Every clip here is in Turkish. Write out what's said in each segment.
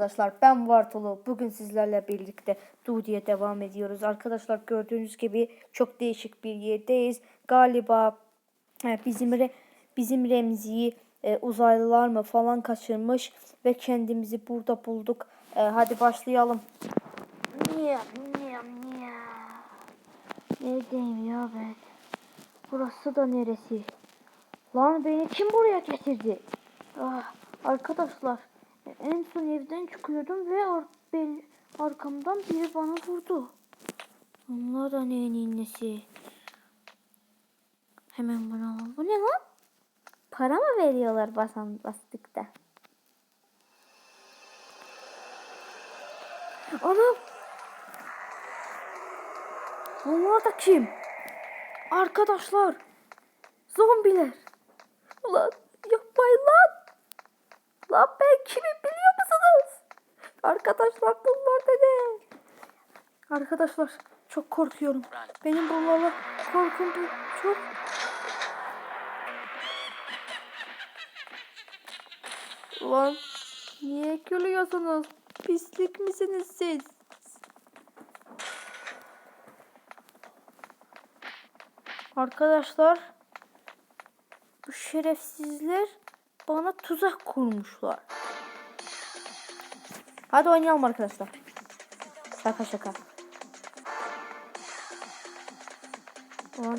Arkadaşlar ben Vartolu. Bugün sizlerle birlikte Dudi'ye devam ediyoruz. Arkadaşlar gördüğünüz gibi çok değişik bir yerdeyiz. Galiba e, bizim re, bizim Remzi'yi e, uzaylılar mı falan kaçırmış ve kendimizi burada bulduk. E, hadi başlayalım. Neredeyim ya ben? Burası da neresi? Lan beni kim buraya getirdi? Ah, arkadaşlar en son evden çıkıyordum ve ar bel arkamdan biri bana vurdu. Onlar da neyin nesi? Hemen bunu alalım. Bu ne lan? Para mı veriyorlar basan bastıkta? Anam! Onlar da kim? Arkadaşlar! Zombiler! Ulan yapmayın lan! Lan ben kimi biliyor musunuz? Arkadaşlar bunlar ne? Arkadaşlar çok korkuyorum. Benim bunlarla korkum çok. Ulan niye gülüyorsunuz? Pislik misiniz siz? Arkadaşlar bu şerefsizler bana tuzak kurmuşlar. Hadi oynayalım arkadaşlar. Şaka şaka. Ulan.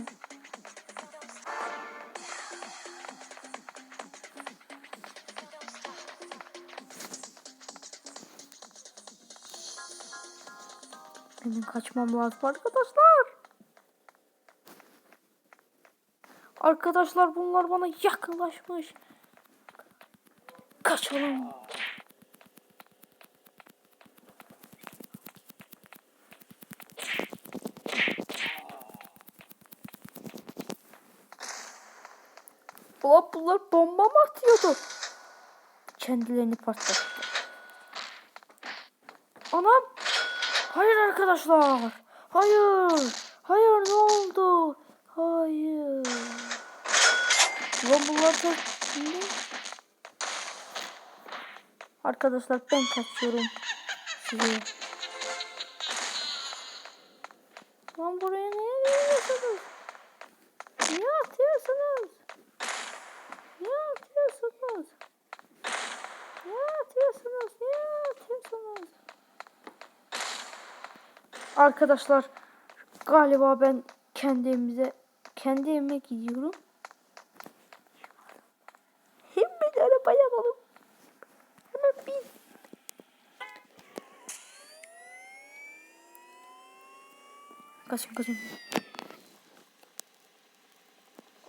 Benim kaçmam lazım arkadaşlar. Arkadaşlar bunlar bana yakınlaşmış. Kaçalım. Ulan bunlar bomba mı atıyordu? Kendilerini patlattı. Anam! Hayır arkadaşlar! Hayır! Hayır ne oldu? Hayır. Ulan bunlar da ne? Arkadaşlar ben kaçıyorum. Size. Lan buraya ne yapıyorsunuz? Niye atıyorsunuz? Niye atıyorsunuz? Niye atıyorsunuz? Niye atıyorsunuz? Arkadaşlar galiba ben kendi evimize kendi evime gidiyorum. Hemen arabaya alalım. Hemen bin. Kaçın kaçın.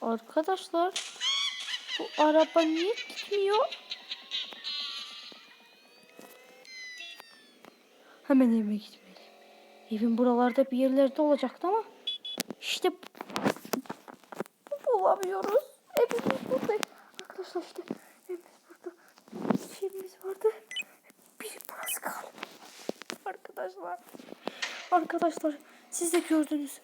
Arkadaşlar bu araba niye gitmiyor? Hemen evime gitmeliyim. Evim buralarda bir yerlerde olacaktı ama işte bulamıyoruz. Evimiz burada. Arkadaşlar işte evimiz burada. Şeyimiz vardı. Bir burası kaldı. Arkadaşlar. Arkadaşlar siz de gördünüz.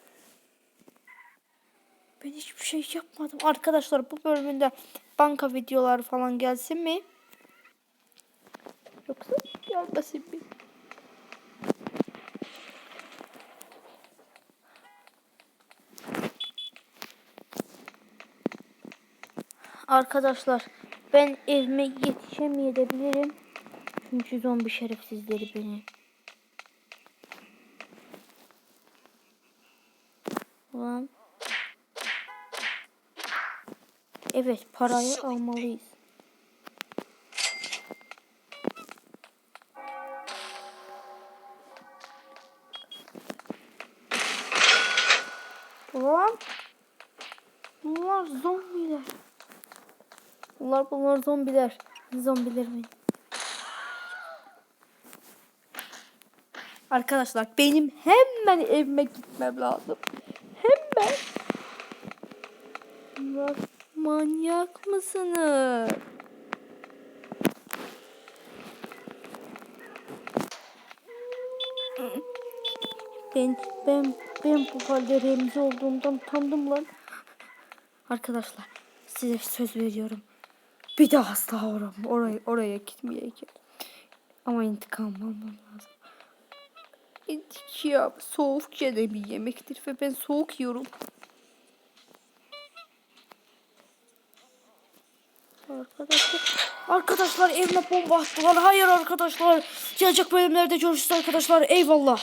Ben hiçbir şey yapmadım. Arkadaşlar bu bölümünde banka videoları falan gelsin mi? Yoksa gelmesin mi? Arkadaşlar ben evime yetişemeyebilirim. Çünkü zombi şerefsizleri beni. Ulan. Evet parayı almalıyız. Ulan. Bunlar zombiler. Bunlar bunlar zombiler. Zombiler mi? Arkadaşlar benim hemen evime gitmem lazım. Hemen. Bunlar manyak mısınız? Ben ben ben bu halde Remzi olduğumdan utandım lan. Arkadaşlar size söz veriyorum. Bir daha asla oraya, oraya, oraya gitmeyeceğim. Ama intikam almam lazım. İntikam soğuk yine bir yemektir ve ben soğuk yiyorum. Arkadaşlar, arkadaşlar evime bomba attılar. Hayır arkadaşlar. Gelecek bölümlerde görüşürüz arkadaşlar. Eyvallah.